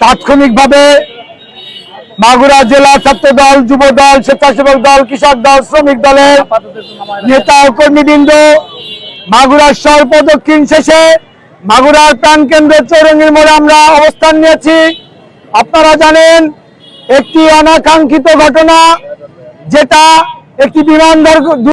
তাৎক্ষণিকভাবে মাগুরা জেলা ছাত্র দল যুব দল স্বেচ্ছাসেবক দল, কৃষক দল, শ্রমিক দলের নেতা ও কর্মীবৃন্দ, মাগুরার সর্ব দক্ষিণ শেষে মাগুরার প্রাণকেন্দ্র চৌরঙ্গির মোড়ে আমরা অবস্থান নিয়েছি। আপনারা জানেন, একটি অনাকাঙ্ক্ষিত ঘটনা, যেটা একটি বিমান দুর্ঘ-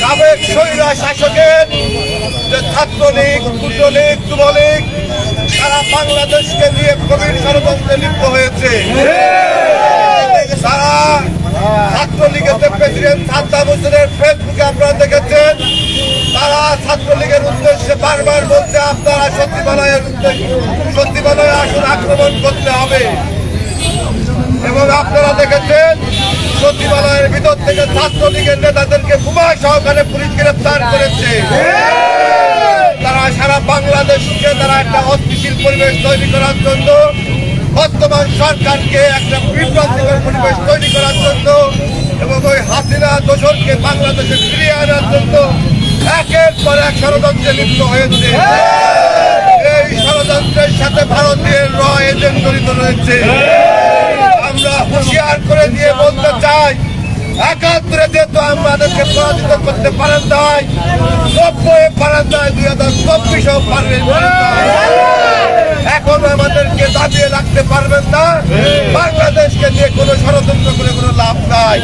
সাবেক স্বৈরা শাসকের যে ছাত্রলীগ যুবলীগ যুবলীগ, সারা বাংলাদেশকে নিয়ে গভীর ষড়যন্ত্রে লিপ্ত হয়েছে। সারা ছাত্রলীগের প্রেসিডেন্ট সাদ্দাম হোসেনের ফেসবুকে আপনারা দেখেছেন, তারা ছাত্রলীগের উদ্দেশ্যে বারবার বলছে, আপনারা সত্যিবালয়ের উদ্দেশ্যে সত্যিবালয়ে আসুন আক্রমণ করতে হবে। এবং আপনারা দেখেছেন, সচিবালয়ের ভিতর থেকে ছাত্রলীগের নেতাদেরকে বোমা সহকারে পুলিশ গ্রেফতার করেছে। তারা সারা বাংলাদেশকে তারা একটা অস্থিতিশীল পরিবেশ তৈরি করার জন্য, বর্তমান সরকারকে একটা বিভ্রান্তিকর পরিবেশ তৈরি করার জন্য এবং ওই হাসিনা দোষরকে বাংলাদেশে ফিরিয়ে আনার জন্য একের পর এক ষড়যন্ত্রে লিপ্ত হয়েছে। এই ষড়যন্ত্রের সাথে ভারতের র এজেন্ট জড়িত রয়েছে আমরা হুঁশিয়ার করে দিয়ে বলতে চাই একাত্তরে যেহেতু আমাদেরকে পরাজিত করতে পারেন নাই নব্বই পারেন নাই দুই হাজার চব্বিশেও এখন আমাদেরকে দাবিয়ে রাখতে পারবেন না। বাংলাদেশকে নিয়ে কোনো ষড়যন্ত্র করে কোনো লাভ নাই।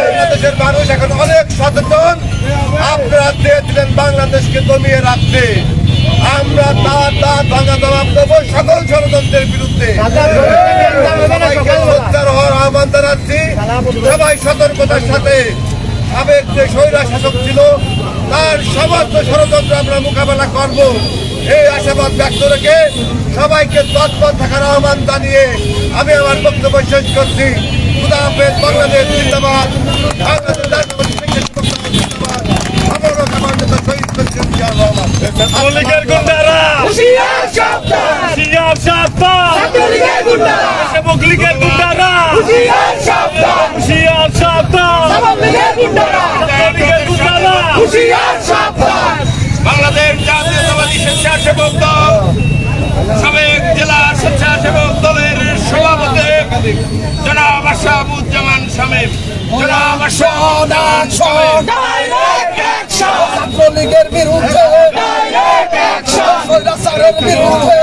বাংলাদেশের মানুষ এখন অনেক সচেতন। আপনারা চেয়েছিলেন বাংলাদেশকে দমিয়ে রাখতে। আমরা তা তা, ভাঙা জবাব দেবো সকল ষড়যন্ত্রের বিরুদ্ধে। হওয়ার আহ্বান জানাচ্ছি। সবাই সতর্কতার সাথে সাবেক যে স্বৈরা শাসক ছিল তার সমস্ত ষড়যন্ত্র আমরা মোকাবেলা করব। এই আশাবাদ ব্যক্ত রেখে সবাইকে তৎপর থাকার আহ্বান জানিয়ে আমি আমার বক্তব্য শেষ করছি। খুদা হাফেজ বাংলাদেশ জিন্দাবাদ। আমার নেতা শহীদ ছাত্রলীগের গুন্ডারা হুশিয়ার সাবধান। সেবক লীগের গুন্ডারা। হুশিয়ার সাবধান। ছাত্রলীগের গুন্ডারা বাংলাদেশ জাতীয়তাবাদী স্বেচ্ছাসেবক দল সাবেক জেলা স্বেচ্ছাসেবক দলের সভাপতি জনাব আশাবুজ্জামান শামীম। জনাব আশাদান ছাত্রলীগের বিরুদ্ধে স্বৈরাচারের বিরুদ্ধে